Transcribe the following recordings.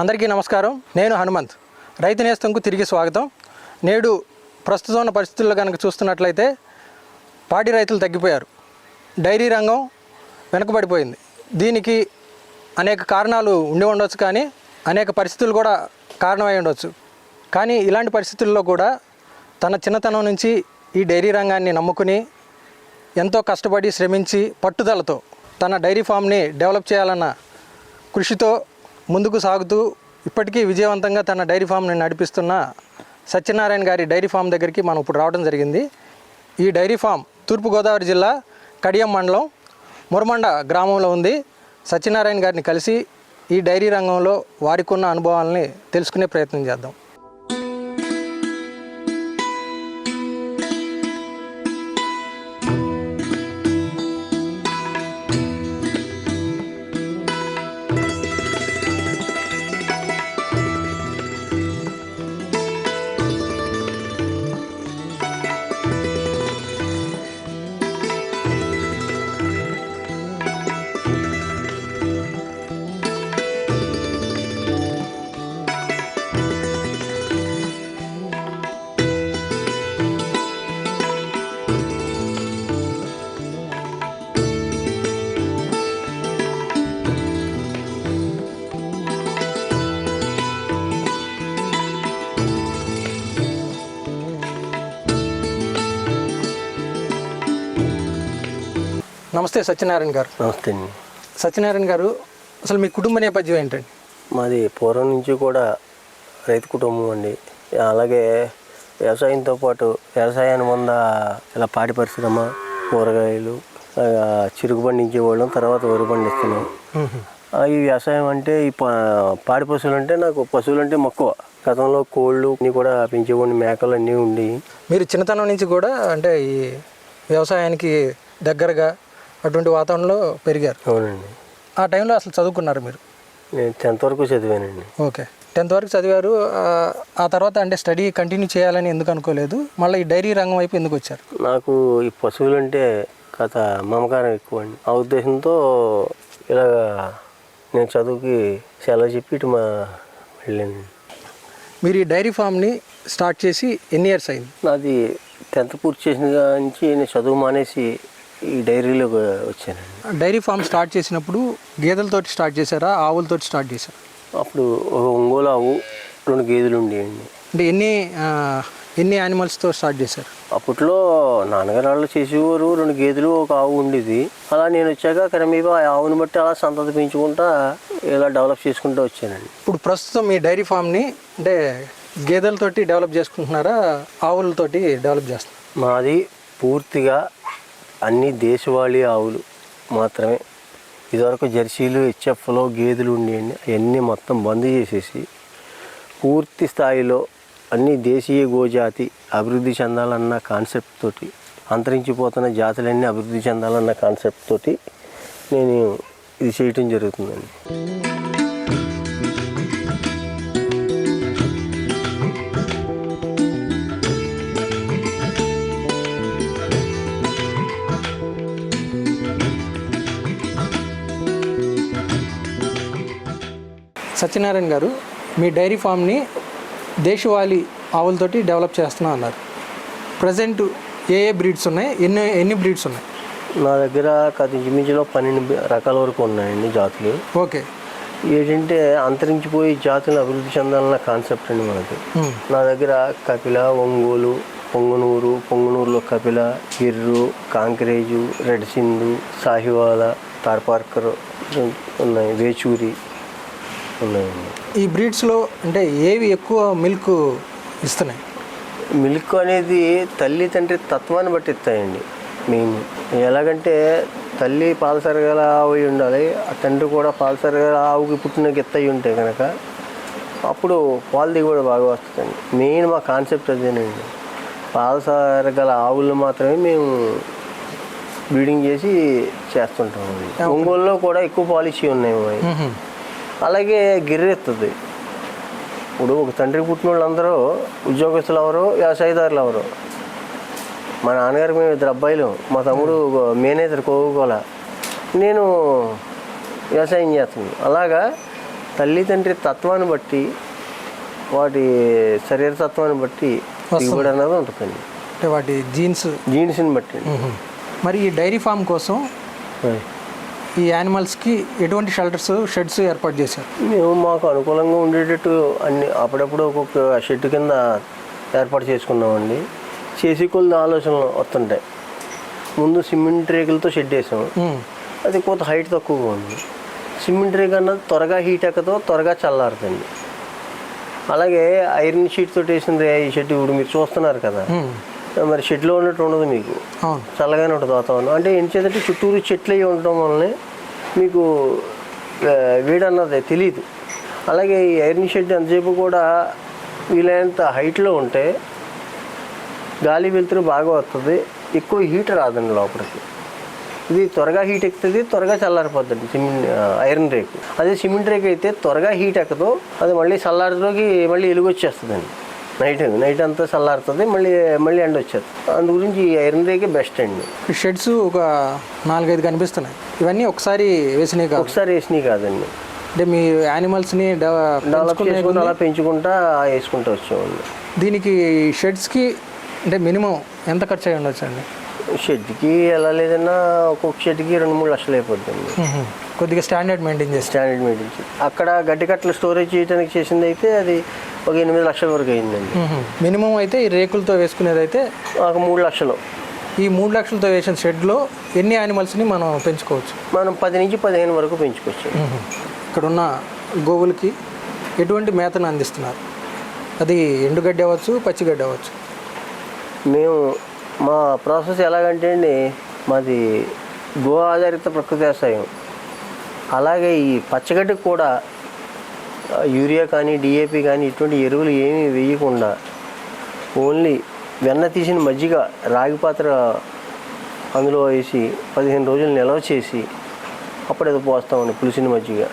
అందరికీ నమస్కారం. నేను హనుమంత్. రైతు నేస్తంకు తిరిగి స్వాగతం. నేడు ప్రస్తుతం ఉన్న పరిస్థితుల్లో కనుక చూస్తున్నట్లయితే పాడి రైతులు తగ్గిపోయారు. డైరీ రంగం వెనుకబడిపోయింది. దీనికి అనేక కారణాలు ఉండి ఉండొచ్చు కానీ అనేక పరిస్థితులు కూడా కారణమై ఉండొచ్చు. కానీ ఇలాంటి పరిస్థితుల్లో కూడా తన చిన్నతనం నుంచి ఈ డైరీ రంగాన్ని నమ్ముకుని ఎంతో కష్టపడి శ్రమించి పట్టుదలతో తన డైరీ ఫామ్ని డెవలప్ చేయాలన్న కృషితో ముందుకు సాగుతూ ఇప్పటికీ విజయవంతంగా తన డైరీ ఫామ్ని నడిపిస్తున్న సత్యనారాయణ గారి డైరీ ఫామ్ దగ్గరికి మనం ఇప్పుడు రావడం జరిగింది. ఈ డైరీ ఫామ్ తూర్పుగోదావరి జిల్లా కడియం మండలం మురమండ గ్రామంలో ఉంది. సత్యనారాయణ గారిని కలిసి ఈ డైరీ రంగంలో వారికి ఉన్న అనుభవాలని తెలుసుకునే ప్రయత్నం చేద్దాం. నమస్తే సత్యనారాయణ గారు. నమస్తే అండి. సత్యనారాయణ గారు అసలు మీ కుటుంబ నేపథ్యం ఏంటండి? మాది పూర్వం నుంచి కూడా రైతు కుటుంబం అండి. అలాగే వ్యవసాయంతో పాటు వ్యవసాయాన్ని ముంద ఇలా పాడి పరిశ్రమ కూరగాయలు ఆ, చిరుకు పండించేవాళ్ళం తర్వాత వరి పండిస్తున్నాం ఈ వ్యవసాయం అంటే ఈ పాడి పశువులు అంటే నాకు పశువులు అంటే మక్కువ. గతంలో కోళ్ళు అన్నీ కూడా పెంచేవాడిని మేకలు అన్నీ ఉండి. మీరు చిన్నతనం నుంచి కూడా అంటే ఈ వ్యవసాయానికి దగ్గరగా అటువంటి వాతావరణంలో పెరిగారు. అవునండి. ఆ టైంలో అసలు చదువుకున్నారు మీరు? నేను టెన్త్ వరకు చదివానండి. ఓకే. టెన్త్ వరకు చదివారు ఆ, తర్వాత అంటే స్టడీ కంటిన్యూ చేయాలని ఎందుకు అనుకోలేదు? మళ్ళీ ఈ డైరీ రంగం వైపు ఎందుకు వచ్చారు? నాకు ఈ పశువులు అంటే కథ మమకారం ఎక్కువ అండి. ఆ ఉద్దేశంతో ఇలా నేను చదువుకి సెలవు చెప్పి ఇటు మా వెళ్ళాను మీరు ఈ డైరీ ఫామ్ని స్టార్ట్ చేసి ఎన్ని ఇయర్స్ అయింది? నాది టెన్త్ పూర్తి చేసిన నుంచి నేను చదువు మానేసి ఈ డైరీలోకి వచ్చానండి. డైరీ ఫామ్ స్టార్ట్ చేసినప్పుడు గేదెలతోటి స్టార్ట్ చేశారా? ఆవులతోటి స్టార్ట్ చేశారా? అప్పుడు ఒక ఒంగోలు ఆవు రెండు గేదెలు ఉండేయండి. అంటే ఎన్ని ఎన్ని యానిమల్స్తో స్టార్ట్ చేశారు? అప్పట్లో నాన్నగారు వాళ్ళు చేసేవారు రెండు గేదెలు ఒక ఆవు ఉండేది. అలా నేను వచ్చాక క్రమేపా ఆ ఆవుని బట్టి అలా సంతతి పెంచుకుంటా ఇలా డెవలప్ చేసుకుంటూ వచ్చానండి. ఇప్పుడు ప్రస్తుతం మీ డైరీ ఫామ్ని అంటే గేదెలతోటి డెవలప్ చేసుకుంటున్నారా? ఆవులతోటి డెవలప్ చేస్తున్నారు? మాది పూర్తిగా అన్ని దేశవాళీ ఆవులు మాత్రమే. ఇదివరకు జెర్సీలు హెచ్ఎఫ్లో గేదెలు ఉండేవి అవన్నీ మొత్తం బంద్ చేసేసి పూర్తి స్థాయిలో అన్ని దేశీయ గోజాతి అభివృద్ధి చెందాలన్న కాన్సెప్ట్ తోటి అంతరించిపోతున్న జాతులన్నీ అభివృద్ధి చెందాలన్న కాన్సెప్ట్ తోటి నేను ఇది చేయటం జరుగుతుందండి. సత్యనారాయణ గారు మీ డైరీ ఫామ్ని దేశవాళీ ఆవులతోటి డెవలప్ చేస్తున్నా అన్నారు. ప్రజెంట్ ఏ ఏ బ్రీడ్స్ ఉన్నాయి? ఎన్ని ఎన్ని బ్రీడ్స్ ఉన్నాయి? నా దగ్గర కథ ఇంచుమించులో పన్నెండు రకాల వరకు ఉన్నాయండి జాతులు. ఓకే. ఏంటంటే అంతరించిపోయి జాతులను అభివృద్ధి చెందాలన్న కాన్సెప్ట్ అండి మనకి. నా దగ్గర కపిల ఒంగోలు పొంగనూరు పొంగనూరులో కపిల గిర్రు కాంక్రేజు రెడ్ సింధు సాహివాల తార్పార్కర్ ఉన్నాయి వేచూరి. ఉన్నాయండి ఈ బ్రీడ్స్లో అంటే ఏవి ఎక్కువ మిల్క్ ఇస్తున్నాయి? మిల్క్ అనేది తల్లి తండ్రి తత్వాన్ని బట్టి ఇస్తాయండి. మెయిన్ ఎలాగంటే తల్లి పాల సరగల ఆవు ఉండాలి ఆ తండ్రి కూడా పాల సరగల ఆవుకి పుట్టిన గిత్త అయి ఉంటే కనుక అప్పుడు పాల దిగుబడి బాగా వస్తుందండి. మెయిన్ మా కాన్సెప్ట్ అదేనండి. పాల సరగల ఆవులు మాత్రమే మేము బ్రీడింగ్ చేసి చేస్తుంటాం ఒంగోలులో కూడా ఎక్కువ పాలిసీ ఉన్నాయి. అలాగే గిర్రెత్తుంది ఇప్పుడు ఒక తండ్రికి పుట్టిన వాళ్ళందరూ ఉద్యోగస్తులు ఎవరు? వ్యవసాయదారులు ఎవరు? మా నాన్నగారు మేము ఇద్దరు అబ్బాయిలు. మా తమ్ముడు మేనేజర్ కోవుకోల నేను వ్యవసాయం చేస్తున్నాను అలాగా తల్లి తండ్రి తత్వాన్ని బట్టి వాటి శరీర తత్వాన్ని బట్టి దిగుబడి అనేది ఉంటుందండి. అంటే వాటి జీన్స్ జీన్స్ని బట్టి. మరి ఈ డైరీ ఫామ్ కోసం ఈ యానిమల్స్కి ఎటువంటి షెల్టర్స్ షెడ్స్ ఏర్పాటు చేశారు? మేము మాకు అనుకూలంగా ఉండేటట్టు అన్ని అప్పుడప్పుడు ఒక్కొక్క షెడ్ కింద ఏర్పాటు చేసుకున్నామండి. చేసి కొద్ది ఆలోచనలు వస్తుంటాయి. ముందు సిమెంట్ రేకులతో షెడ్ వేసాం మ్మ్. అది కొంత హైట్ తక్కువగా ఉంది. సిమెంట్ రేక్ అన్నది త్వరగా హీట్ ఎక్కదో త్వరగా చల్లారుతుంది. అలాగే ఐరన్ షీట్ తోటి వేసిన రే- ఈ షెడ్ ఇప్పుడు మీరు చూస్తున్నారు కదా. మరి షెడ్లో ఉన్నట్టు ఉండదు మీకు. చల్లగానే ఉంటుంది వాతావరణం. అంటే ఏం చేద్దంటే చుట్టూరు చెట్లు అవి ఉండటం వల్లనే మీకు ఆ, వేడి అన్నది తెలియదు అలాగే ఈ ఐరన్ షెడ్ ఎంతసేపు కూడా వీలైనంత హైట్లో ఉంటే గాలి వెలుతురు బాగా వస్తుంది. ఎక్కువ హీట్ రాదండి లోపలికి. ఇది త్వరగా హీట్ ఎక్కుతుంది త్వరగా చల్లారిపోద్దండి సిమెంట్ ఐరన్ రేకు. అదే సిమెంట్ రేక్ అయితే త్వరగా హీట్ ఎక్కదు అది మళ్ళీ చల్లారిలోకి మళ్ళీ ఎలుగు వచ్చేస్తుందండి. నైట్ నైట్ అంతా చల్లారుతుంది. మళ్ళీ మళ్ళీ ఎండ వచ్చేస్తుంది అందు గురించి ఐరన్ రేకే బెస్ట్ అండి. ఈ షెడ్స్ ఒక నాలుగైదు కనిపిస్తున్నాయి. ఇవన్నీ ఒకసారి వేసినవి కాదు. ఒకసారి వేసినవి కాదండి. అంటే మీ యానిమల్స్ని డెవలప్ చేసుకుంటూ అలా పెంచుకుంటా వేసుకుంటూ వచ్చామండి దీనికి షెడ్స్కి అంటే మినిమం ఎంత ఖర్చు అయి ఉండొచ్చు అండి షెడ్కి ఎలా లేదన్నా ఒక్కొక్క షెడ్కి రెండు మూడు లక్షలు అయిపోద్దండి. కొద్దిగా స్టాండర్డ్ మెయింటైన్ చేస్తే స్టాండర్డ్ మీటింగ్స్ అక్కడ గడ్డి కట్టలు స్టోరేజ్ చేయడానికి చేసింది అయితే అది ఒక ఎనిమిది లక్షల వరకు అయిందండి. మినిమం అయితే ఈ రేకులతో వేసుకునేది అయితే ఒక మూడు లక్షలు. ఈ మూడు లక్షలతో వేసిన షెడ్లో ఎన్ని యానిమల్స్ని మనం పెంచుకోవచ్చు? మనం పది నుంచి పదిహేను వరకు పెంచుకోవచ్చు. ఇక్కడ ఉన్న గోవులకి ఎటువంటి మేతను అందిస్తున్నారు? అది ఎండుగడ్డి అవ్వచ్చు పచ్చిగడ్డి అవ్వచ్చు? మేము మా ప్రాసెస్ ఎలాగంటే అండి మాది గో ఆధారిత ప్రకృతి వ్యవసాయం. అలాగే ఈ పచ్చగడ్డికి కూడా యూరియా కానీ డిఏపి కానీ ఇటువంటి ఎరువులు ఏమీ వేయకుండా ఓన్లీ వెన్న తీసిన మజ్జిగ రాగి పాత్ర అందులో వేసి పదిహేను రోజులు నిల్వ చేసి అప్పుడు ఏదో పోస్తామండి పులిసిన మజ్జిగ.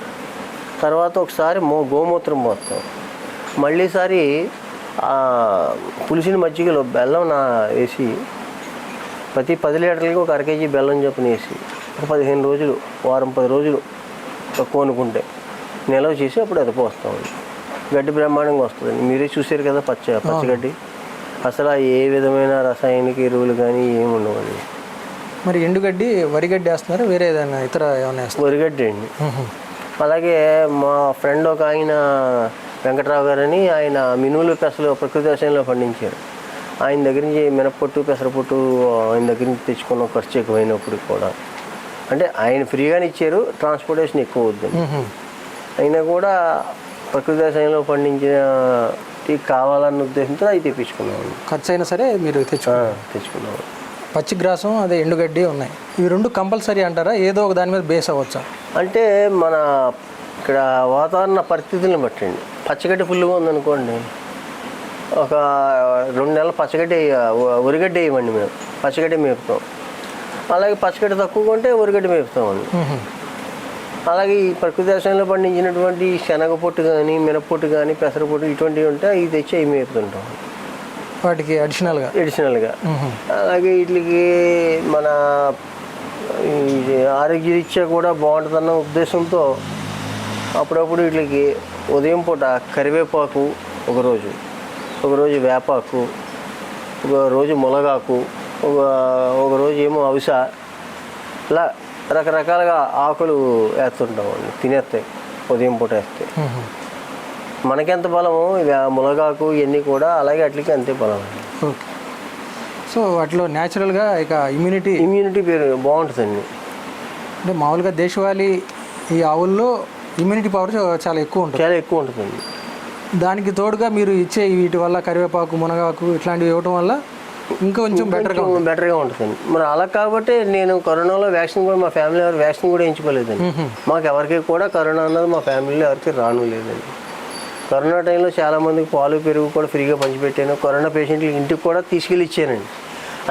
తర్వాత ఒకసారి మో గోమూత్రం పోస్తాం. మళ్ళీసారి పులిసిన మజ్జిగలో బెల్లం నా వేసి ప్రతి పది లీటర్లకి ఒక అర కేజీ బెల్లం చొప్పున వేసి ఒక పదిహేను రోజులు వారం పది రోజులు కొనుక్కుంటే నిల్వ చేసి అప్పుడు అది పోస్తామండి. గడ్డి బ్రహ్మాండంగా వస్తుందండి మీరే చూసారు కదా పచ్చ పచ్చగడ్డి. అసలు ఏ విధమైన రసాయనిక ఎరువులు కానీ ఏమి ఉండవండి. మరి ఎండుగడ్డి వరిగడ్డి వేస్తున్నారు? వేరే ఏదైనా ఇతర ఏమైనా వరిగడ్డి అండి. అలాగే మా ఫ్రెండ్ ఒక ఆయన వెంకట్రావు గారని ఆయన మినువులు పెసలు ప్రకృతి వ్యవసాయంలో పండించారు. ఆయన దగ్గర నుంచి మినప్పొట్టు పెసరపొట్టు ఆయన దగ్గర నుంచి తెచ్చుకున్న ఖర్చు ఎక్కువైనప్పుడు కూడా. అంటే ఆయన ఫ్రీగానే ఇచ్చారు ట్రాన్స్పోర్టేషన్ ఎక్కువ అవుతుంది అయినా కూడా ప్రకృతి వ్యవసాయంలో పండించిన కావాలన్న ఉద్దేశంతో అవి తెప్పించుకున్నాము ఖర్చు అయినా సరే మీరు తెచ్చు ఆ, తెచ్చుకున్నాము పచ్చి గ్రాసం అదే ఎండుగడ్డి ఉన్నాయి. ఇవి రెండు కంపల్సరీ అంటారా? ఏదో ఒక దాని మీద బేస్ అవ్వచ్చా? అంటే మన ఇక్కడ వాతావరణ పరిస్థితులను బట్టండి పచ్చగడ్డి ఫుల్గా ఉందనుకోండి ఒక రెండు నెలలు పచ్చగడ్డి ఉరిగడ్డి వేయమండి మేము పచ్చగడ్డి మేపుతాం. అలాగే పచ్చగడ్డి తక్కువగా ఉంటే ఉరిగడ్డి మేపుతామండి. అలాగే ఈ ప్రకృతి వ్యవసాయంలో పండించినటువంటి శనగ పొట్టు కానీ మినపొట్టు కానీ పెసరపొట్టు ఇటువంటివి ఉంటే అవి తెచ్చి అవి మేపుతుంటాం. వాటికి అడిషనల్గా ఎడిషనల్గా అలాగే వీటికి మన ఈ ఆరోగ్యరీత్యా కూడా బాగుంటుందన్న ఉద్దేశంతో అప్పుడప్పుడు వీటికి ఉదయం పూట కరివేపాకు ఒకరోజు ఒకరోజు వేపాకు ఒక రోజు మునగాకు ఒక ఒక రోజు ఏమో అవిస ఇలా రకరకాలుగా ఆకులు వేస్తుంటామండి తినేస్తాయి ఉదయం పూట వేస్తే. మనకెంత బలము ఇవి మునగాకు ఇవన్నీ కూడా అలాగే అట్లకి అంతే బలం. అండి సో వాటిలో న్యాచురల్గా ఇక ఇమ్యూనిటీ ఇమ్యూనిటీ పేరు బాగుంటుందండి. అంటే మామూలుగా దేశవాళీ ఈ ఆవుల్లో ఇమ్యూనిటీ పవర్ చాలా ఎక్కువ ఉంటుంది. చాలా ఎక్కువ ఉంటుందండి దానికి తోడుగా మీరు ఇచ్చే వీటి వల్ల కరివేపాకు మునగాకు ఇట్లాంటివి ఇవ్వటం వల్ల ఇంకా కొంచెం బెటర్గా బెటర్గా ఉంటుందండి మరి అలా కాబట్టి నేను కరోనాలో వ్యాక్సిన్ కూడా మా ఫ్యామిలీ ఎవరు వ్యాక్సిన్ కూడా వేయించుకోలేదండి. మాకు ఎవరికి కూడా కరోనా అన్నది మా ఫ్యామిలీలో ఎవరికి రాను లేదండి. కరోనా టైంలో చాలామందికి పాలు పెరుగు కూడా ఫ్రీగా పంచిపెట్టాను. కరోనా పేషెంట్లకి ఇంటికి కూడా తీసుకెళ్ళి ఇచ్చానండి.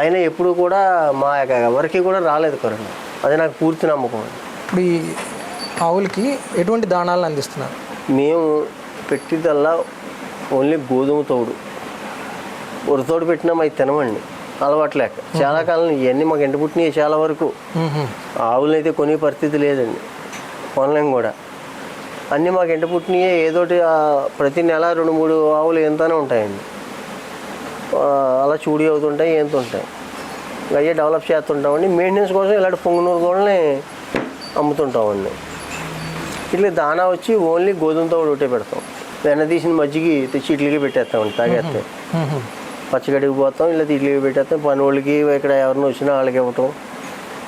అయినా ఎప్పుడు కూడా మా యొక్క ఎవరికి కూడా రాలేదు కరోనా. అది నాకు పూర్తి నమ్మకం ఇప్పుడు ఆవులకి ఎటువంటి దాణాలను అందిస్తున్నారు? మేము పెట్టిదల్లా ఓన్లీ గోధుమ తోడు. ఉరతోడు పెట్టినా అవి తినమండి. అలవాటు లేక చాలా కాలం ఇవన్నీ మాకు ఎండ పుట్టినాయి చాలా వరకు. ఆవులను అయితే కొనే పరిస్థితి లేదండి. కొనలేం కూడా. అన్నీ మాకు ఎంట పుట్టినయే. ఏదోటి ప్రతి నెల రెండు మూడు ఆవులు ఎంతనే ఉంటాయండి. అలా చూడి అవుతుంటాయి ఎంత ఉంటాయి ఇంకా అయ్యే డెవలప్ చేస్తుంటామండి. మెయింటెనెన్స్ కోసం ఇలాంటి పొంగునూరు గోళ్ళని అమ్ముతుంటామండి. ఇట్లా దానా వచ్చి ఓన్లీ గోధుమ తోడు ఒకటే పెడతాం. వెన్న తీసిన మజ్జిగి తెచ్చి ఇడ్లీకి పెట్టేస్తామండి తాగేస్తే. పచ్చగడికి పోతాం ఇలా ఇడ్లీకి పెట్టేస్తాం పని వాళ్ళకి ఇక్కడ ఎవరిని వచ్చినా వాళ్ళకి ఇవ్వటం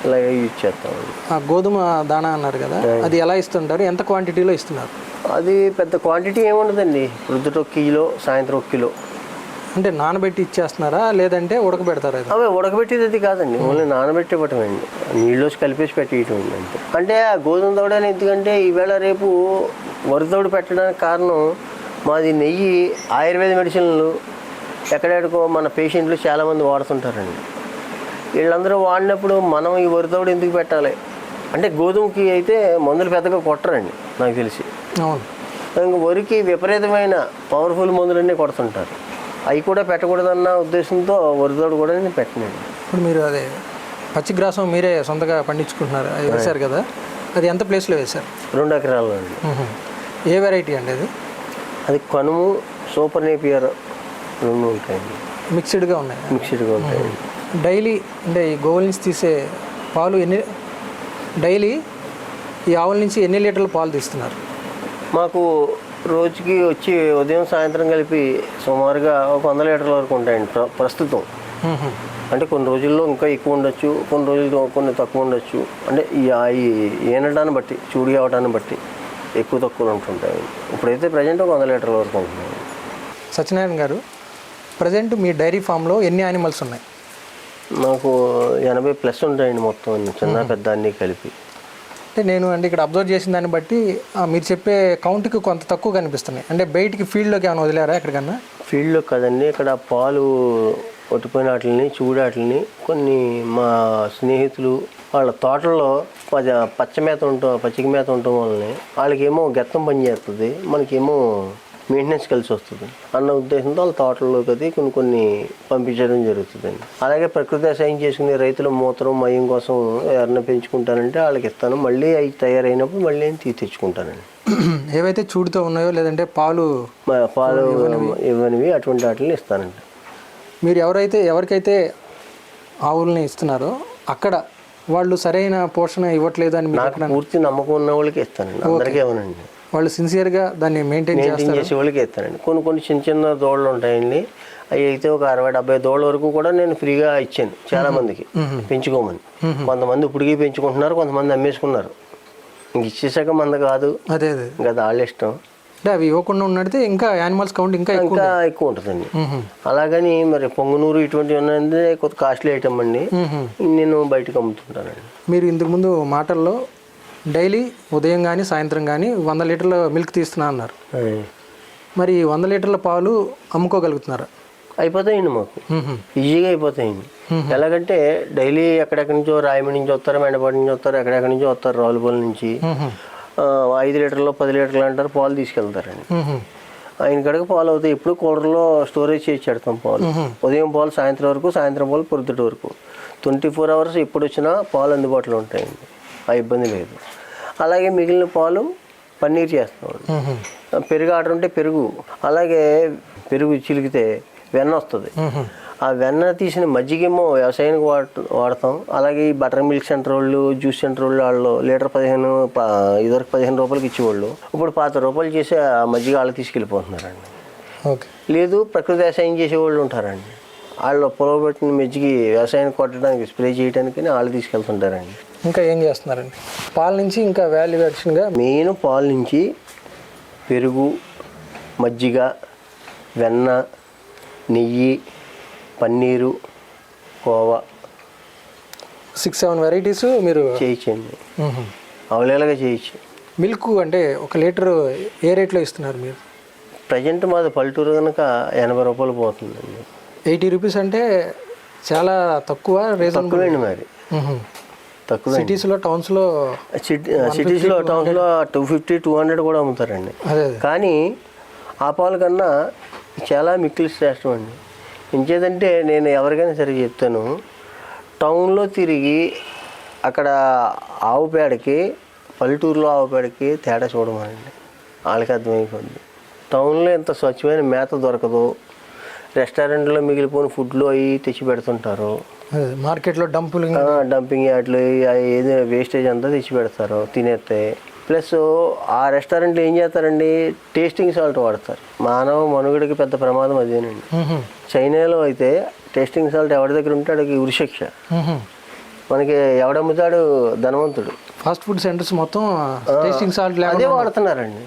ఇలా యూజ్ చేస్తామండి ఆ గోధుమ దాణా అన్నారు కదా అది ఎలా ఇస్తుంటారు? ఎంత క్వాంటిటీలో ఇస్తున్నారు? అది పెద్ద క్వాంటిటీ ఏముండదండి. ప్రొద్దుట ఒక కిలో సాయంత్రం ఒక కిలో. అంటే నానబెట్టి ఇచ్చేస్తున్నారా? లేదంటే ఉడకబెడతారా? అవి ఉడకబెట్టేది అది కాదండి. ఓన్లీ నానబెట్టి ఇవ్వటమండి. నీళ్ళోసి కలిపేసి పెట్టేయటం అంతే. అంటే ఆ గోధుమ తోడని ఎందుకంటే ఈవేళ రేపు వరి తోడు పెట్టడానికి కారణం మాది నెయ్యి ఆయుర్వేద మెడిసిన్లు ఎక్కడెక్కడికో మన పేషెంట్లు చాలామంది వాడుతుంటారండి. వీళ్ళందరూ వాడినప్పుడు మనం ఈ వరి తోడు ఎందుకు పెట్టాలి? అంటే గోధుమకి అయితే మందులు పెద్దగా కొట్టరండి నాకు తెలిసి. అవును. ఇంక వరికి విపరీతమైన పవర్ఫుల్ మందులన్నీ కొడుతుంటారు. అవి కూడా పెట్టకూడదన్న ఉద్దేశంతో వరితోడు కూడా నేను పెట్టినాను ఇప్పుడు మీరు అదే పచ్చిగ్రాసం మీరే సొంతగా పండించుకుంటున్నారు. అది వేశారు కదా? అది ఎంత ప్లేస్లో వేశారు? రెండు ఎకరాలు అండి. ఏ వెరైటీ అండి అది? అది కనుము సూపర్ నేపియర్ రెండు ఉంటాయండి. మిక్స్డ్గా ఉన్నాయి? మిక్స్డ్గా ఉంటాయండి. డైలీ అంటే ఈ గోవుల నుంచి తీసే పాలు ఎన్ని డైలీ ఈ ఆవుల నుంచి ఎన్ని లీటర్ల పాలు తీస్తున్నారు? మాకు రోజుకి వచ్చి ఉదయం సాయంత్రం కలిపి సుమారుగా ఒక వంద లీటర్ల వరకు ఉంటాయండి ప్ర ప్రస్తుతం. అంటే కొన్ని రోజుల్లో ఇంకా ఎక్కువ ఉండొచ్చు కొన్ని రోజుల్లో కొన్ని తక్కువ ఉండొచ్చు. అంటే ఈ ఈనడాన్ని బట్టి చూడి అవడాన్ని బట్టి ఎక్కువ తక్కువ ఉంటుంటాయి. ఇప్పుడైతే ప్రజెంట్ ఒక వంద లీటర్ల వరకు ఉంటున్నాయి. సత్యనారాయణ గారు ప్రజెంట్ మీ డైరీ ఫామ్లో ఎన్ని యానిమల్స్ ఉన్నాయి? నాకు ఎనభై ప్లస్ ఉంటాయండి మొత్తం చిన్న పెద్ద అన్నీ కలిపి. అంటే నేను అంటే ఇక్కడ అబ్జర్వ్ చేసిన దాన్ని బట్టి మీరు చెప్పే కౌంట్కి కొంత తక్కువ కనిపిస్తున్నాయి. అంటే బయటికి ఫీల్డ్లోకి ఏమైనా వదిలేరా ఎక్కడికన్నా? ఫీల్డ్లో కదండి ఇక్కడ పాలు ఒట్టిపోయిన వాటిని చూడాటిని కొన్ని మా స్నేహితులు వాళ్ళ తోటల్లో పచ్చ మేత ఉంటాం పచ్చిక మేత ఉండటం వల్లనే వాళ్ళకేమో గెత్తం పనిచేస్తుంది మనకేమో మెయింటెనెన్స్ కలిసి వస్తుంది. అన్న ఉద్దేశంతో వాళ్ళ తోటల్లోకి అది కొన్ని కొన్ని పంపించడం జరుగుతుందండి అలాగే ప్రకృతి వ్యవసాయం చేసుకునే రైతుల మూత్రం మయం కోసం ఎవరైనా పెంచుకుంటానంటే వాళ్ళకి ఇస్తాను. మళ్ళీ అవి తయారైనప్పుడు మళ్ళీ నేను తెచ్చుకుంటానండి. ఏవైతే చూడుతో ఉన్నాయో లేదంటే పాలు పాలు ఇవ్వనివి. అటువంటి వాటిని ఇస్తానండి. మీరు ఎవరైతే ఎవరికైతే ఆవుల్ని ఇస్తున్నారో అక్కడ వాళ్ళు సరైన పోషణ ఇవ్వట్లేదు అని నాకు పూర్తి నమ్మకం ఉన్న వాళ్ళకి ఇస్తానండి. అందరికీ ఇవ్వనండి. వాళ్ళు సిన్సియర్గా దాన్ని మెయింటైన్ మెయింటైన్ చేసే వాళ్ళకి ఇస్తానండి కొన్ని కొన్ని చిన్న చిన్న దోళ్ళు ఉంటాయండి. అవి అయితే ఒక అరవై డెబ్బై దోళ్ళ వరకు కూడా నేను ఫ్రీగా ఇచ్చాను చాలా మందికి. పెంచుకోమని. కొంతమంది ఇప్పటికీ పెంచుకుంటున్నారు కొంతమంది అమ్మేసుకున్నారు. ఇంక ఇచ్చేసాక మంద కాదు. అదే అదే. ఇంకా వాళ్ళ ఇష్టం. అంటే అవి ఇవ్వకుండా ఉన్నట్టే ఇంకా యానిమల్స్ కౌంట్ ఇంకా ఎక్కువ ఇంకా ఎక్కువ ఉంటుందండి. అలాగని మరి పొంగునూరు ఇటువంటివి ఉన్నాయంటే కొత్త కాస్ట్లీ ఐటమ్ అండి. నేను బయటకు అమ్ముతుంటానండి. మీరు ఇంతకుముందు మాటల్లో డైలీ ఉదయం కానీ సాయంత్రం కానీ వంద లీటర్ల మిల్క్ తీస్తున్నా అన్నారు. మరి ఈ వంద లీటర్ల పాలు అమ్ముకోగలుగుతున్నారా? అయిపోతాయండి మాకు. ఈజీగా అయిపోతాయండి. ఎలాగంటే డైలీ ఎక్కడెక్కడి నుంచో రాయమండ్రి నుంచి వస్తారు మెండపాటి నుంచి వస్తారు ఎక్కడెక్కడి నుంచో వస్తారు రావులపల్లి నుంచి. ఐదు లీటర్లు పది లీటర్లు అంటారు పాలు తీసుకెళ్తారండి. ఆయన కడక పాలు అవుతాయి. ఎప్పుడు కూలర్లో స్టోరేజ్ చేసి పెడతాం పాలు. ఉదయం పాలు సాయంత్రం వరకు సాయంత్రం పాలు పొద్దుటి వరకు. ట్వంటీ ఫోర్ అవర్స్ ఎప్పుడు వచ్చినా పాలు అందుబాటులో ఉంటాయండి. ఆ ఇబ్బంది లేదు. అలాగే మిగిలిన పాలు పన్నీర్ మ్మ్. పెరుగు ఆర్డర్ ఉంటే పెరుగు అలాగే పెరుగు చిలికితే వెన్న వస్తుంది. ఆ వెన్న తీసిన మజ్జిగేమో వ్యవసాయానికి వాడ వాడతాం. అలాగే ఈ బటర్ మిల్క్ సెంటర్ వాళ్ళు జ్యూస్ సెంటర్ వాళ్ళు వాళ్ళు లీటర్ పదిహేను ఇదివరకు పదిహేను రూపాయలకి ఇచ్చేవాళ్ళు. ఇప్పుడు పాత రూపాయలు చేసి ఆ మజ్జిగ వాళ్ళు తీసుకెళ్ళిపోతున్నారండి. లేదు ప్రకృతి వ్యవసాయం చేసేవాళ్ళు ఉంటారండి. వాళ్ళు పొలవబెట్టిన మజ్జిగి వ్యవసాయానికి కొట్టడానికి స్ప్రే చేయడానికి వాళ్ళు తీసుకెళ్తుంటారండి. ఇంకా ఏం చేస్తున్నారండి? పాల నుంచి ఇంకా వాల్యూ అడిషన్గా మెయిన్ పాలు నుంచి పెరుగు మజ్జిగ వెన్న నెయ్యి paneer khoa six seven varieties మీరు చేయించండి. అవలేలాగా చేయొచ్చు మిల్క్ అంటే ఒక లీటర్ ఏ రేట్లో ఇస్తున్నారు మీరు? ప్రజెంట్ మాది పల్లెటూరు కనుక ఎనభై రూపాయలు పోతుందండి. ఎయిటీ రూపీస్ అంటే చాలా తక్కువ తక్కువేండి మరి. తక్కువ సిటీస్లో టౌన్స్లో సిటీస్లో టౌన్స్లో టూ ఫిఫ్టీ టూ హండ్రెడ్ కూడా అమ్ముతారండి. కానీ ఆ పాలు కన్నా చాలా మిక్కిలి శ్రేష్టం అండి. ఇంకేదంటే నేను ఎవరికైనా సరే చెప్తాను టౌన్లో తిరిగి అక్కడ ఆవు పేడకి పల్లెటూరులో ఆవు పేడకి తేడా చూడమనండి. వాళ్ళకి అర్థమైపోద్ది. టౌన్లో ఇంత స్వచ్ఛమైన మేత దొరకదు రెస్టారెంట్లో మిగిలిపోయిన ఫుడ్లు అవి తెచ్చి పెడుతుంటారు. మార్కెట్లో డంపులు ఆ, డంపింగ్ యార్డ్లు ఏదో వేస్టేజ్ అంతా తెచ్చి పెడతారు తినేస్తే. ప్లస్ ఆ రెస్టారెంట్లో ఏం చేస్తారండి టేస్టింగ్ సాల్ట్ వాడతారు. మానవ మనుగడికి పెద్ద ప్రమాదం అదేనండి. చైనాలో అయితే టేస్టింగ్ సాల్ట్ ఎవరి దగ్గర ఉంటే వాడికి ఉరిశిక్ష. మనకి ఎవడమ్ముతాడు? ధనవంతుడు. ఫాస్ట్ ఫుడ్ సెంటర్స్ మొత్తం టేస్టింగ్ సాల్ట్ అదే వాడుతున్నారండి.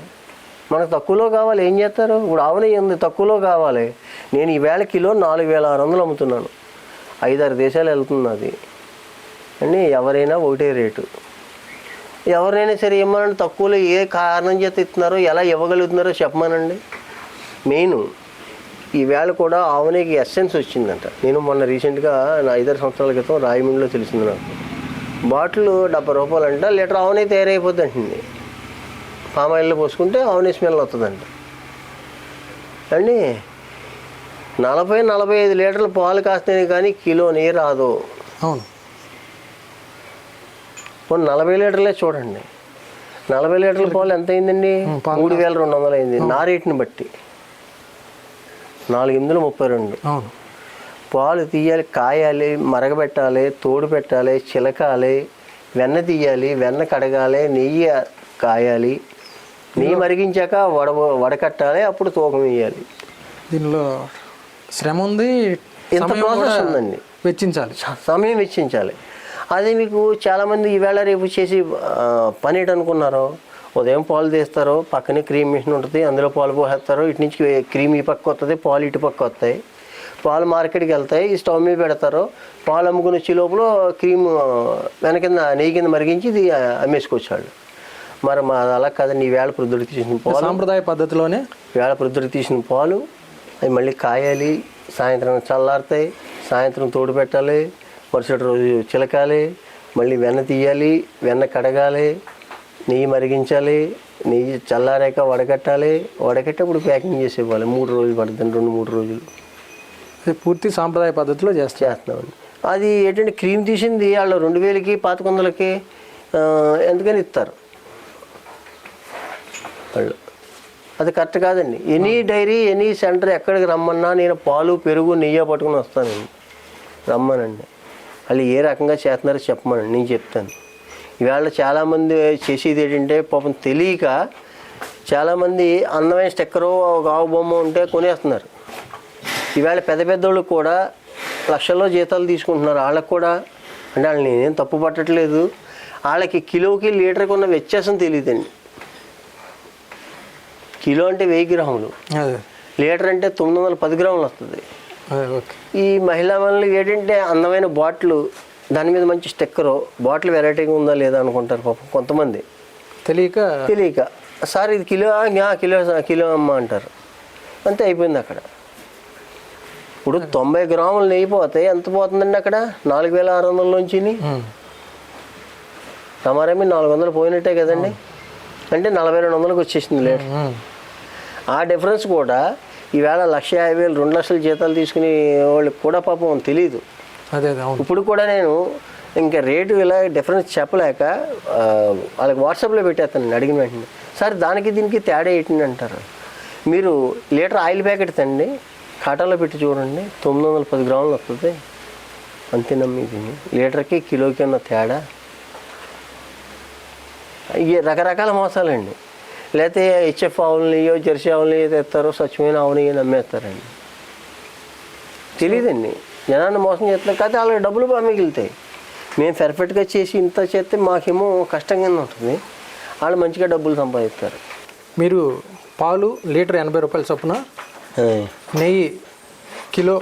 మనకు తక్కువలో కావాలి ఏం చేస్తారు? ఇప్పుడు ఆవునే ఉంది తక్కువలో కావాలి. నేను ఈవేళ కిలో నాలుగు వేల ఆరు వందలు అమ్ముతున్నాను. ఐదారు దేశాలు వెళ్తున్నది. అండి ఎవరైనా ఒకటే రేటు. ఎవరైనా సరే ఇమ్మనండి తక్కువలో ఏ కారణం చేత ఇస్తున్నారో ఎలా ఇవ్వగలుగుతున్నారో చెప్పమనండి. మెయిన్ ఈవేళ కూడా ఆవునికి ఎస్సెన్స్ వచ్చిందంట. నేను మొన్న రీసెంట్గా నా ఐదారు సంవత్సరాల క్రితం రాయమండ్రిలో తెలిసింది నాకు. బాటిల్ డెబ్బై రూపాయలు అంట లీటర్ ఆవునే తయారైపోద్ది అంటుంది. పామాయిల్లో పోసుకుంటే ఆవునే స్మెల్ వస్తుందంట. అండి నలభై నలభై ఐదు లీటర్ల పాలు కాస్తేనే కానీ కిలో నీరు రాదు. అవును. పోనీ నలభై లీటర్లే చూడండి. నలభై లీటర్ల పాలు ఎంత అయిందండి? మూడు వేల రెండు వందలు అయింది. నా రేటుని బట్టి. నాలుగు ఎనిమిదిలు ముప్పై రెండు. అవును. పాలు తీయాలి కాయాలి మరగబెట్టాలి తోడు పెట్టాలి చిలకాలి వెన్న తీయాలి వెన్న కడగాలి నెయ్యి కాయాలి. నెయ్యి మరిగించాక వడ వడకట్టాలి అప్పుడు తూకం వేయాలి. దీనిలో శ్రమ ఉంది ఇంత సమయం ప్రాసెస్ ఉందండి వెచ్చించాలి. సమయం వెచ్చించాలి. అదే మీకు చాలామంది ఈవేళ రేపు చేసి పని అనుకున్నారు ఉదయం పాలు తీస్తారు పక్కనే క్రీమ్ మిషన్ ఉంటుంది అందులో పాలు పోసేస్తారు ఇటు నుంచి క్రీమ్ ఈ పక్క వస్తుంది పాలు ఇటు పక్క వస్తాయి పాలు మార్కెట్కి వెళ్తాయి ఈ స్టవ్ మీద పెడతారు పాలు అమ్ముకుని వచ్చే లోపల క్రీమ్ వెన కింద నెయ్యి కింద మరిగించి ఇది అమ్మేసుకొచ్చాడు మరి మా అలా కదండి ఈ వేళ ప్రొద్దుడికి తీసిన పాలు. సాంప్రదాయ పద్ధతిలోనే? వేళ ప్రొద్దుడికి తీసిన పాలు అవి మళ్ళీ కాయాలి సాయంత్రం చల్లారుతాయి సాయంత్రం తోడు పెట్టాలి మరుసటి రోజు చిలకాలి మళ్ళీ వెన్న తీయాలి వెన్న కడగాలి నెయ్యి మరిగించాలి నెయ్యి చల్లారాక వడకట్టాలి వడకట్టి అప్పుడు ప్యాకింగ్ చేసేవాళ్ళు మూడు రోజులు పడుతుంది రెండు మూడు రోజులు. పూర్తి సాంప్రదాయ పద్ధతిలో చేస్తారు చేస్తున్నామండి. అది ఏంటంటే క్రీమ్ తీసింది వాళ్ళు రెండు వేలకి పాతిక వందలకి ఎందుకని ఇస్తారు. వాళ్ళు. అది కరెక్ట్ కాదండి. ఎనీ డైరీ ఎనీ సెంటర్ ఎక్కడికి రమ్మన్నా నేను పాలు పెరుగు నెయ్యి పట్టుకుని వస్తానండి రమ్మనండి. వాళ్ళు ఏ రకంగా చేస్తున్నారో చెప్పమనండి. నేను చెప్తాను. ఇవాళ చాలామంది చేసేది ఏంటంటే పాపం తెలియక చాలామంది అందమైన స్టెక్కరు ఒక ఆవు బొమ్మ ఉంటే కొనేస్తున్నారు. ఈవేళ పెద్ద పెద్దోళ్ళు కూడా లక్షల్లో జీతాలు తీసుకుంటున్నారు. వాళ్ళకి కూడా అంటే వాళ్ళని నేనేం తప్పు పట్టట్లేదు. వాళ్ళకి కిలోకి లీటర్కి ఉన్న వ్యత్యాసం తెలియదండి. కిలో అంటే వెయ్యి గ్రాములు. లీటర్ అంటే తొమ్మిది వందల పది గ్రాములు వస్తుంది. ఈ మహిళా మనలు ఏంటంటే అందమైన బాటిల్ దాని మీద మంచి స్టెక్కరు బాటిల్ వెరైటీగా ఉందా లేదా అనుకుంటారు పాపం కొంతమంది. తెలియక తెలియక. సార్ ఇది కిలో కిలో కిలో అమ్మ అంటారు. అంతే అయిపోయింది అక్కడ. ఇప్పుడు తొంభై గ్రాములు నెయ్యి పోతే ఎంత పోతుందండి అక్కడ? నాలుగు వేల ఆరు వందల నుంచి. టమారేమి నాలుగు వందలు పోయినట్టే కదండి? అంటే నలభై రెండు వందలకు వచ్చేసింది లీటర్. ఆ డిఫరెన్స్ కూడా ఈవేళ లక్ష యాభై వేలు రెండు లక్షల జీతాలు తీసుకునే వాళ్ళకి కూడా పాపం తెలియదు అదే ఇప్పుడు కూడా నేను ఇంకా రేటు ఇలా డిఫరెన్స్ చెప్పలేక వాళ్ళకి వాట్సాప్లో పెట్టేస్తాను అడిగిన వెంటనే. సార్ దానికి దీనికి తేడా ఏంటండి అంటారు. మీరు లీటర్ ఆయిల్ ప్యాకెట్ తండి కాటాలో పెట్టి చూడండి తొమ్మిది వందల పది గ్రాములు వస్తుంది. అంతేనమ్మ ఇది లీటర్కి కిలోకి ఉన్న తేడా? ఇవి రకరకాల మోసాలండి. లేకపోతే హెచ్ఎఫ్ ఆవులనియో జెర్సీ ఆవులని తెస్తారో స్వచ్ఛమైన ఆవుని నమ్మేస్తారండి. తెలియదండి జనాన్ని మోసం చేస్తున్నారు. కాకపోతే వాళ్ళకి డబ్బులు బాగా మిగులుతాయి. మేము పర్ఫెక్ట్గా చేసి ఇంత చేస్తే మాకేమో కష్టంగా ఉంటుంది. వాళ్ళు మంచిగా డబ్బులు సంపాదిస్తారు. మీరు పాలు లీటర్ ఎనభై రూపాయల చొప్పున. నెయ్యి కిలో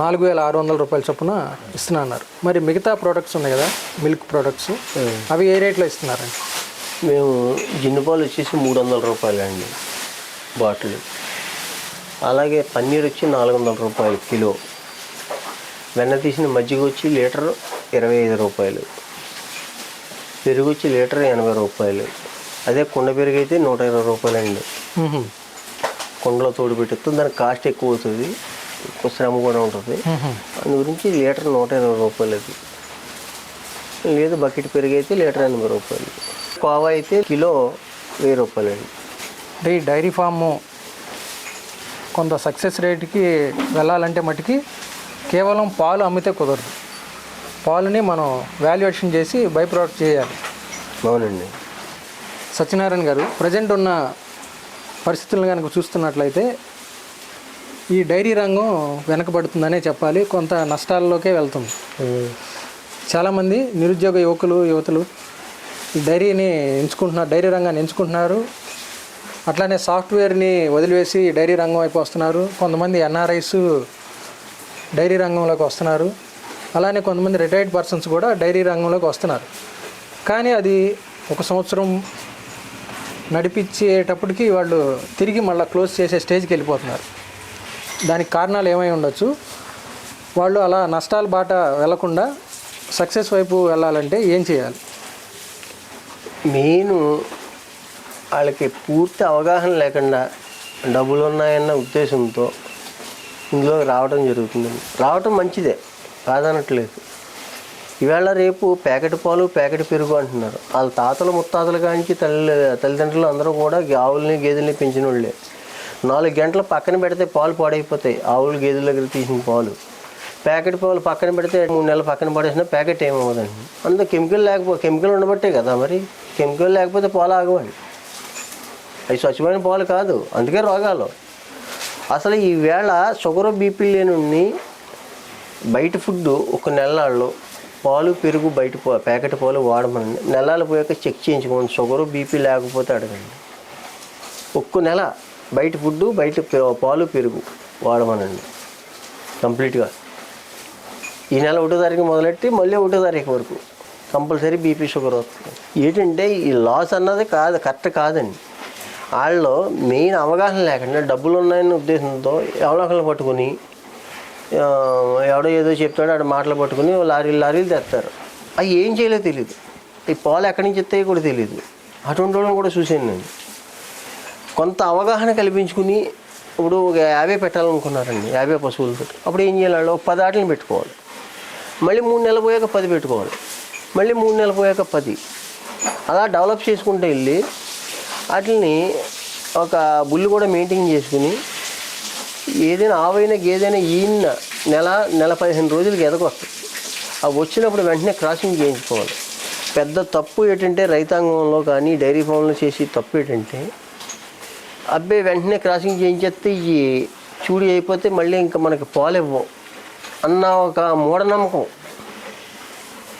నాలుగు వేల ఆరు వందల రూపాయల చొప్పున ఇస్తున్నా అన్నారు. మరి మిగతా ప్రోడక్ట్స్ ఉన్నాయి కదా మిల్క్ ప్రోడక్ట్స్ అవి ఏ రేట్లో ఇస్తున్నారండి? మేము జిన్ను పాలు వచ్చేసి మూడు వందల రూపాయలు అండి బాటిల్. అలాగే పన్నీర్ వచ్చి నాలుగు వందల రూపాయలు కిలో. వెన్న తీసిన మజ్జిగ వచ్చి లీటర్ ఇరవై ఐదు రూపాయలు. పెరుగు వచ్చి లీటర్ ఎనభై రూపాయలు. అదే కుండ పెరుగు అయితే నూట ఇరవై రూపాయలు అండి. కుండలో తోడు పెట్టేస్తాం. దానికి కాస్ట్ ఎక్కువ అవుతుంది. ఎక్కువ శ్రమ కూడా ఉంటుంది. అందు గురించి లీటర్ నూట ఇరవై రూపాయలు అది లేదు బకెట్ పెరుగు అయితే లీటర్ ఎనభై రూపాయలు. కోవా అయితే కిలో వెయ్యి రూపాయలండి. అంటే ఈ డైరీ ఫాము కొంత సక్సెస్ రేట్కి వెళ్ళాలంటే మటుకి కేవలం పాలు అమ్మితే కుదరదు. పాలుని మనం వాల్యుయేషన్ చేసి బై ప్రోడక్ట్ చేయాలి. అవునండి. సత్యనారాయణ గారు ప్రజెంట్ ఉన్న పరిస్థితులను కనుక చూస్తున్నట్లయితే ఈ డైరీ రంగం వెనకబడుతుందనే చెప్పాలి. కొంత నష్టాల్లోకే వెళ్తుంది. చాలామంది నిరుద్యోగ యువకులు యువతులు డైరీని ఎంచుకుంటున్నారు డైరీ రంగాన్ని ఎంచుకుంటున్నారు. అట్లానే సాఫ్ట్వేర్ని వదిలివేసి డైరీ రంగం వైపు వస్తున్నారు. కొంతమంది ఎన్ఆర్ఐస్ డైరీ రంగంలోకి వస్తున్నారు. అలానే కొంతమంది రిటైర్డ్ పర్సన్స్ కూడా డైరీ రంగంలోకి వస్తున్నారు. కానీ అది ఒక సంవత్సరం నడిపించేటప్పటికి వాళ్ళు తిరిగి మళ్ళీ క్లోజ్ చేసే స్టేజ్కి వెళ్ళిపోతున్నారు. దానికి కారణాలు ఏమై ఉండొచ్చు? వాళ్ళు అలా నష్టాల బాట వెళ్ళకుండా సక్సెస్ వైపు వెళ్ళాలంటే ఏం చేయాలి? మెయిన్ వాళ్ళకి పూర్తి అవగాహన లేకుండా డబ్బులు ఉన్నాయన్న ఉద్దేశంతో ఇందులోకి రావడం జరుగుతుందండి రావటం మంచిదే కాదనట్లేదు. ఈవేళ రేపు ప్యాకెట్ పాలు ప్యాకెట్ పెరుగు అంటున్నారు. వాళ్ళ తాతలు ముత్తాతలు కానించి తల్లి తల్లిదండ్రులు అందరూ కూడా ఆవుల్ని గేదెల్ని పెంచిన వాళ్ళే నాలుగు గంటలు పక్కన పెడితే పాలు పాడైపోతాయి. ఆవులు గేదెల దగ్గర తీసిన పాలు. ప్యాకెట్ పాలు పక్కన పెడితే మూడు నెలలు పక్కన పడేసిన ప్యాకెట్ ఏమవుదండి అందులో కెమికల్ లేకపో కెమికల్ ఉండబట్టే కదా మరి. కెమికల్ లేకపోతే పాలు ఆగవండి. అవి స్వచ్ఛమైన పాలు కాదు అందుకే రోగాలు. అసలు ఈ వేళ షుగర్ బీపీ లేనుడిని బయట ఫుడ్ ఒక నెలల్లో పాలు పెరుగు బయట ప్యాకెట్ పాలు వాడమనండి. నెలలు పోయాక చెక్ చేయించుకోండి షుగర్ బీపీ లేకపోతే అడగండి. ఒక్క నెల బయట ఫుడ్ బయట పాలు పెరుగు వాడమనండి. కంప్లీట్గా. ఈ నెల ఒకటో తారీఖు మొదలెట్టి మళ్ళీ ఒకటో తారీఖు వరకు కంపల్సరీ బీపీ షుగర్ వస్తుంది. ఏంటంటే ఈ లాస్ అన్నది కాదు కరెక్ట్ కాదండి. వాళ్ళు మెయిన్ అవగాహన లేకుండా డబ్బులు ఉన్నాయన్న ఉద్దేశంతో ఎవరో పట్టుకుని ఎవడో ఏదో చెప్తాడో ఆడ మాటలు పట్టుకుని లారీలు లారీలు తెస్తారు. అవి ఏం చేయలేదు తెలియదు ఈ పాలు ఎక్కడి నుంచి ఎత్తాయో కూడా తెలియదు అటువంటి వాళ్ళని కూడా చూశాను నేను. కొంత అవగాహన కల్పించుకుని ఇప్పుడు ఒక యాభై పెట్టాలనుకున్నారండి యాభై పశువులతో అప్పుడు ఏం చేయాలి వాళ్ళు? ఒక పది ఆటలను పెట్టుకోవాలి. మళ్ళీ మూడు నెలలు పోయాక పది పెట్టుకోవాలి. మళ్ళీ మూడు నెలలు పోయాక పది. అలా డెవలప్ చేసుకుంటూ వెళ్ళి వాటిని ఒక బుల్లు కూడా మెయింటైన్ చేసుకుని ఏదైనా ఆవైనా గేదైనా ఈయన నెల నెల పదిహేను రోజులకి ఎదగొస్తుంది అవి వచ్చినప్పుడు వెంటనే క్రాసింగ్ చేయించుకోవాలి. పెద్ద తప్పు ఏంటంటే రైతాంగంలో కానీ డైరీ ఫామ్లో చేసి తప్పు ఏంటంటే అబ్బాయి వెంటనే క్రాసింగ్ చేయించేస్తే ఈ చూడి అయిపోతే మళ్ళీ ఇంకా మనకి పాలు ఇవ్వవు అన్న ఒక మూఢనమ్మకం.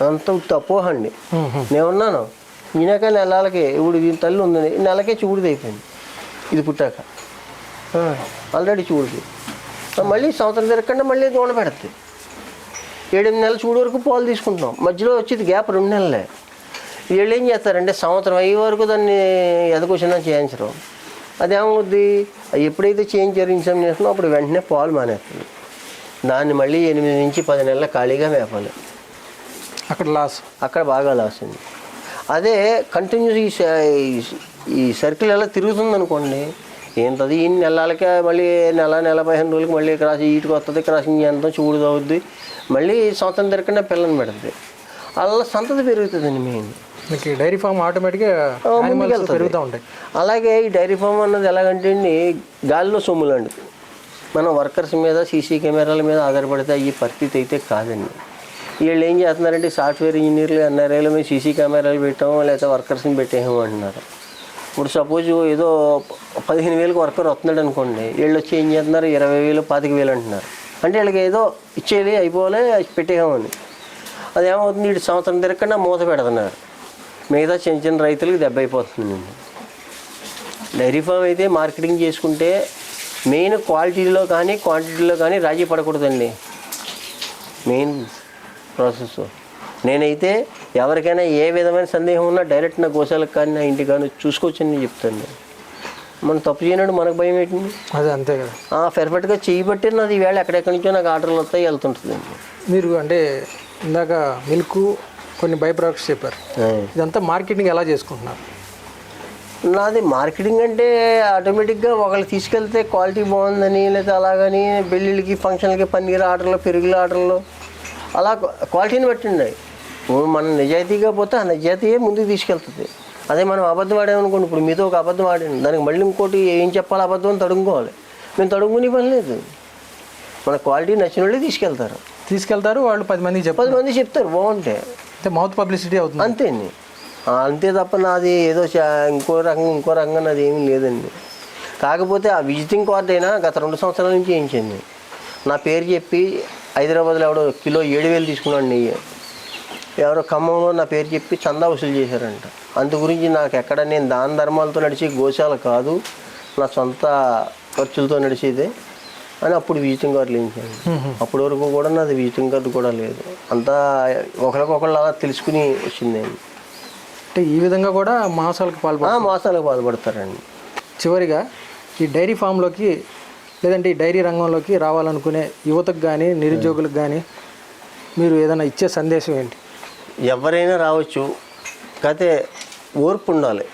అంత ఉత్త అపోహ అండి నేనున్నాను. ఈయనక నెలలకి ఇప్పుడు దీని తల్లి ఉందని నెలకే చూడిది అయిపోయింది. ఇది పుట్టాక. ఆల్రెడీ చూడుది. మళ్ళీ సంవత్సరం తిరగకుండా మళ్ళీ దూడ పెడుతుంది ఏడెనిమిది నెలలు చూడు వరకు పాలు తీసుకుంటాం మధ్యలో వచ్చేది గ్యాప్ రెండు నెలలే. వీళ్ళు ఏం చేస్తారంటే సంవత్సరం అయ్యే వరకు దాన్ని ఎదకొచ్చినా చేయించరు. అదేమవుద్ది? అది ఎప్పుడైతే చేయించారు ఇన్సమినేషన్ అప్పుడు వెంటనే పాలు మానేస్తుంది దాన్ని మళ్ళీ ఎనిమిది నుంచి పది నెలల ఖాళీగా మేపాలి. అక్కడ లాస్. అక్కడ బాగా లాస్ ఉంది అదే కంటిన్యూస్ ఈ ఈ- సర్కిల్ ఎలా తిరుగుతుంది అనుకోండి ఏంటది ఈ నెలలకే మళ్ళీ నెల నెల పదిహేను రోజులకి మళ్ళీ క్రాస్ ఈటుకు వస్తుంది క్రాసింగ్ ఎంత చూడు అవుద్ది మళ్ళీ సంవత్సరం తిరగకుండా పిల్లని పెడుతుంది. అలా సంతతి పెరుగుతుందండి మెయిన్ మీకు డైరీ ఫామ్ ఆటోమేటిక్గా. పెరుగుతూ ఉంటాయి. అలాగే ఈ డైరీ ఫామ్ అన్నది ఎలాగంటే అండి గాలిలో సొమ్ములండి మనం వర్కర్స్ మీద సీసీ కెమెరాల మీద ఆధారపడితే ఈ పరిస్థితి అయితే కాదండి. వీళ్ళు ఏం చేస్తున్నారంటే సాఫ్ట్వేర్ ఇంజనీర్లు ఎన్ఆర్ఐలు మేము సీసీ కెమెరాలు పెట్టాము లేకపోతే వర్కర్స్ని పెట్టేయము అంటున్నారు. ఇప్పుడు సపోజ్ ఏదో పదిహేను వేలకు వర్కర్ వస్తున్నాడు అనుకోండి వీళ్ళు వచ్చి ఏం చేస్తున్నారు? ఇరవై వేలు పాతిక వేలు అంటున్నారు. అంటే వీళ్ళకి ఏదో ఇచ్చేది అయిపోవాలి పెట్టేయమని. అది ఏమవుతుంది? ఇటు సంవత్సరం తిరగకుండా మూత పెడుతున్నారు. మిగతా చిన్న చిన్న రైతులకు దెబ్బ అయిపోతుందండి డైరీ ఫామ్ అయితే మార్కెటింగ్ చేసుకుంటే మెయిన్ క్వాలిటీలో కానీ క్వాంటిటీలో కానీ రాజీ పడకూడదండి. Main process. నేనైతే ఎవరికైనా ఏ విధమైన సందేహం ఉన్నా డైరెక్ట్ నా గోశాలకు కానీ నా ఇంటికి కానీ చూసుకోవచ్చని నేను చెప్తాను. మనం తప్పు చేయనట్టు మనకు భయం ఏంటండి? అదే అంతే కదా. పర్ఫెక్ట్గా చేయబట్టి నాది ఈవేళ ఎక్కడెక్కడి నుంచో నాకు ఆర్డర్లు వస్తాయి వెళ్తుంటుందండి. మీరు అంటే ఇందాక మిల్క్ కొన్ని బై ప్రొడక్ట్స్ చెప్పారు. ఇదంతా మార్కెటింగ్ ఎలా చేసుకుంటున్నారు? నాది మార్కెటింగ్ అంటే ఆటోమేటిక్గా ఒకళ్ళు తీసుకెళ్తే క్వాలిటీ బాగుందని లేదా అలాగని పెళ్ళిళ్ళకి ఫంక్షన్లకి పన్నీర్ ఆర్డర్లు పెరుగుల ఆర్డర్లు అలా క్వాలిటీని బట్టి ఉన్నాయి. మనం నిజాయితీగా పోతే ఆ నిజాయితీయే ముందుకు తీసుకెళ్తుంది. అదే మనం అబద్ధం ఆడామనుకోండి ఇప్పుడు మీతో ఒక అబద్ధం ఆడాను దానికి మళ్ళీ ఇంకోటి ఏం చెప్పాలి అబద్ధం అని తడుముకోవాలి. మేము తడుముకునే పని లేదు. మన క్వాలిటీ నచ్చిన వాళ్ళే తీసుకెళ్తారు. తీసుకెళ్తారు వాళ్ళు పది మందికి పది మంది చెప్తారు బాగుంటే. అంటే మౌత్ పబ్లిసిటీ అవుతుంది. అంతే అంతే తప్ప నాది ఏదో ఇంకో రకంగా ఇంకో రకంగా నాది ఏమీ లేదండి. కాకపోతే ఆ విజిటింగ్ కార్డ్ అయినా గత రెండు సంవత్సరాల నుంచి వేయించింది నా పేరు చెప్పి హైదరాబాద్లో ఎవడో కిలో ఏడు వేలు తీసుకున్నాడు నెయ్యి ఎవరో ఖమ్మంలో నా పేరు చెప్పి చందా వసూలు చేశారంట. అందు గురించి నాకు ఎక్కడ నేను దాన ధర్మాలతో నడిచి గోశాల కాదు నా సొంత ఖర్చులతో నడిచేదే అని అప్పుడు విజిటింగ్ కార్డులు వేయించాను అప్పటి వరకు కూడా నాది విజిటింగ్ కార్డు కూడా లేదు. అంతా ఒకరికొకళ్ళు అలా తెలుసుకుని వచ్చిందండి అంటే ఈ విధంగా కూడా మోసాలకు పాల్పడు ఆ, మోసాలకు బాధపడతారండి చివరిగా ఈ డైరీ ఫామ్లోకి లేదంటే ఈ డైరీ రంగంలోకి రావాలనుకునే యువతకు కానీ నిరుద్యోగులకు కానీ మీరు ఏదైనా ఇచ్చే సందేశం ఏంటి? ఎవరైనా రావచ్చు. కాకపోతే ఓర్పు ఉండాలి.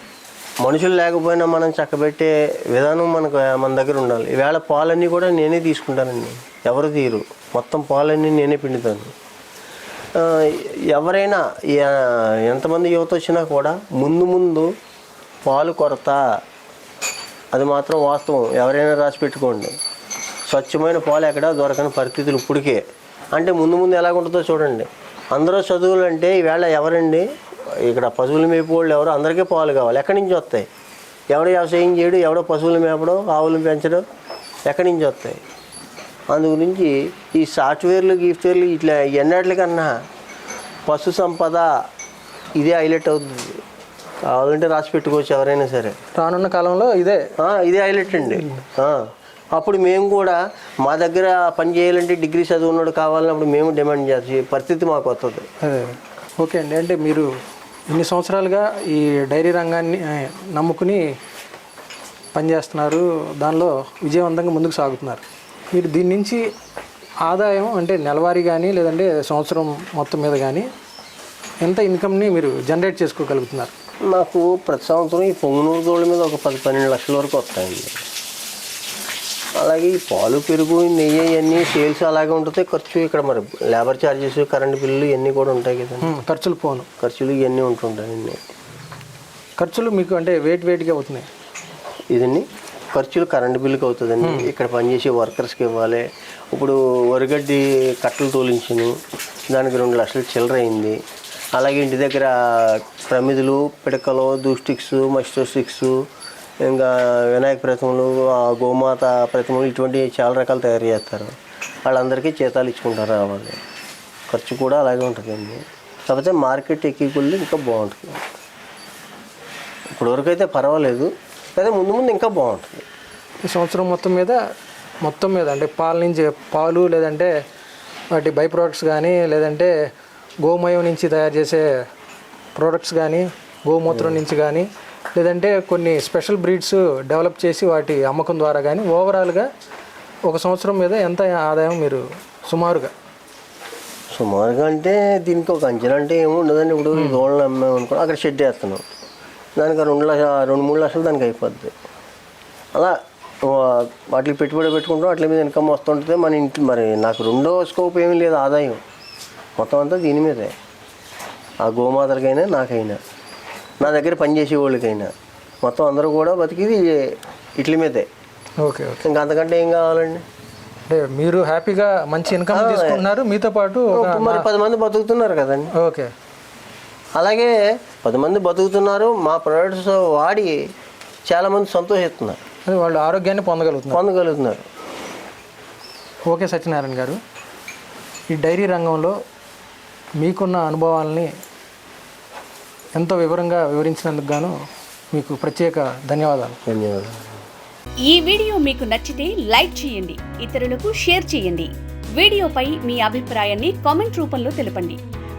మనుషులు లేకపోయినా మనం చక్కబెట్టే విధానం మనకు మన దగ్గర ఉండాలి. ఈవేళ పాలన్నీ కూడా నేనే తీసుకుంటానండి. ఎవరు తీరు మొత్తం పాలన్నీ నేనే పిండుతాను. ఎవరైనా ఎంతమంది యువత వచ్చినా కూడా ముందు ముందు పాలు కొరత అది మాత్రం వాస్తవం. ఎవరైనా రాసి పెట్టుకోండి. స్వచ్ఛమైన పాలు ఎక్కడ దొరకని పరిస్థితులు ఇప్పటికే. అంటే ముందు ముందు ఎలా ఉంటుందో చూడండి. అందరూ చదువులు అంటే ఈవేళ ఎవరండి? ఇక్కడ పశువులు మేపుకోళ్ళు ఎవరు? అందరికీ పాలు కావాలి. ఎక్కడి నుంచి వస్తాయి? ఎవడో వ్యవసాయం చేయడు? ఎవడో పశువులు మేపడం ఆవులు పెంచడం? ఎక్కడి నుంచి వస్తాయి? అందు గురించి ఈ సాఫ్ట్వేర్లు గిఫ్ట్వేర్లు ఇట్లా ఎన్నట్లకన్నా పశు సంపద ఇదే హైలైట్ అవుతుంది. కావాలంటే రాసి పెట్టుకోవచ్చు ఎవరైనా సరే. రానున్న కాలంలో ఇదే. ఇదే హైలైట్ అండి. అప్పుడు మేము కూడా మా దగ్గర పని చేయాలంటే డిగ్రీ చదువున్నాడు కావాలన్నప్పుడు మేము డిమాండ్ చేసే పరిస్థితి మాకు వస్తుంది. ఓకే అండి. అంటే మీరు ఇన్ని సంవత్సరాలుగా ఈ డైరీ రంగాన్ని నమ్ముకుని పనిచేస్తున్నారు. దానిలో విజయవంతంగా ముందుకు సాగుతున్నారు. మీరు దీని నుంచి ఆదాయం అంటే నెలవారీ కానీ లేదంటే సంవత్సరం మొత్తం మీద కానీ ఎంత ఇన్కమ్ని మీరు జనరేట్ చేసుకోగలుగుతున్నారు? నాకు ప్రతి సంవత్సరం ఈ పొంగునూరు దోళ్ళ మీద ఒక పది పన్నెండు లక్షల వరకు వస్తాయండి. అలాగే ఈ పాలు పెరుగు నెయ్యి ఇవన్నీ సేల్స్ అలాగే ఉంటుంది. ఖర్చు ఇక్కడ మరి లేబర్ ఛార్జెస్ కరెంట్ బిల్లు ఇవన్నీ కూడా ఉంటాయి ఉమ్, ఖర్చులు పోను. ఖర్చులు ఇవన్నీ ఉంటుంటాయండి. ఖర్చులు మీకు అంటే వెయిట్ వెయిట్గా అవుతున్నాయి? ఇదండి. ఖర్చులు కరెంట్ బిల్లుకి అవుతుందండి. ఇక్కడ పనిచేసే వర్కర్స్కి ఇవ్వాలి. ఇప్పుడు వరిగడ్డి కట్టలు తోలించాను. దానికి రెండు లక్షలు చిల్లర అయింది. అలాగే ఇంటి దగ్గర ప్రమిదులు పిడకలు దూస్టిక్స్ మస్టో స్టిక్స్ ఇంకా వినాయక ప్రతిమలు ఆ గోమాత ప్రతిమలు ఇటువంటి చాలా రకాలు తయారు చేస్తారు. వాళ్ళందరికీ జీతాలు ఇచ్చుకుంటారు రావాలి. ఖర్చు కూడా అలాగే ఉంటుందండి. కాకపోతే మార్కెట్ ఎక్కి ఇంకా బాగుంటుంది. ఇప్పటివరకు అయితే పర్వాలేదు. అదే ముందు ముందు ఇంకా బాగుంటుంది. ఈ సంవత్సరం మొత్తం మీద మొత్తం మీద అంటే పాల నుంచి పాలు లేదంటే వాటి బై ప్రోడక్ట్స్ కానీ లేదంటే గోమయం నుంచి తయారు చేసే ప్రోడక్ట్స్ కానీ గోమూత్రం నుంచి కానీ లేదంటే కొన్ని స్పెషల్ బ్రీడ్స్ డెవలప్ చేసి వాటి అమ్మకం ద్వారా కానీ ఓవరాల్గా ఒక సంవత్సరం మీద ఎంత ఆదాయం మీరు సుమారుగా? సుమారుగా అంటే దీనికి ఒక అంచనా అంటే ఏమి ఉండదండి. ఇప్పుడు ఈ దోళ్ళని అమ్మాము అనుకో అక్కడ షెడ్ వేస్తున్నాం. దానికి రెండు లక్ష రెండు మూడు లక్షలు దానికి అయిపోద్ది. అలా వాటికి పెట్టుబడి పెట్టుకుంటాం వాటి మీద ఇన్కమ్ వస్తుంటుంది మన ఇంటి మరి నాకు రెండో స్కోప్ ఏమీ లేదు ఆదాయం. మొత్తం అంతా దీని మీదే. ఆ గోమాతలకైనా నాకైనా నా దగ్గర పనిచేసే వాళ్ళకైనా మొత్తం అందరూ కూడా బతికిది ఇట్ల మీదే. Okay okay. ఇంకా అంతకంటే ఏం కావాలండి? అంటే మీరు హ్యాపీగా మంచి ఇన్కమ్ తీసుకుంటున్నారు మీతో పాటు మరి పది మంది బతుకుతున్నారు కదండి. ఓకే. అలాగే పది మంది బతుకుతున్నారు మా ప్రొడక్ట్స్ వాడి చాలామంది సంతోషిస్తున్నారు. అది వాళ్ళు ఆరోగ్యాన్ని పొందగలుగుతున్నారు. పొందగలుగుతున్నారు. ఓకే సత్యనారాయణ గారు ఈ డైరీ రంగంలో మీకున్న అనుభవాల్ని ఎంతో వివరంగా వివరించినందుకు గాను మీకు ప్రత్యేక ధన్యవాదాలు. ధన్యవాదాలు. ఈ వీడియో మీకు నచ్చితే లైక్ చేయండి ఇతరులకు షేర్ చేయండి. వీడియోపై మీ అభిప్రాయాన్ని కామెంట్ రూపంలో తెలపండి.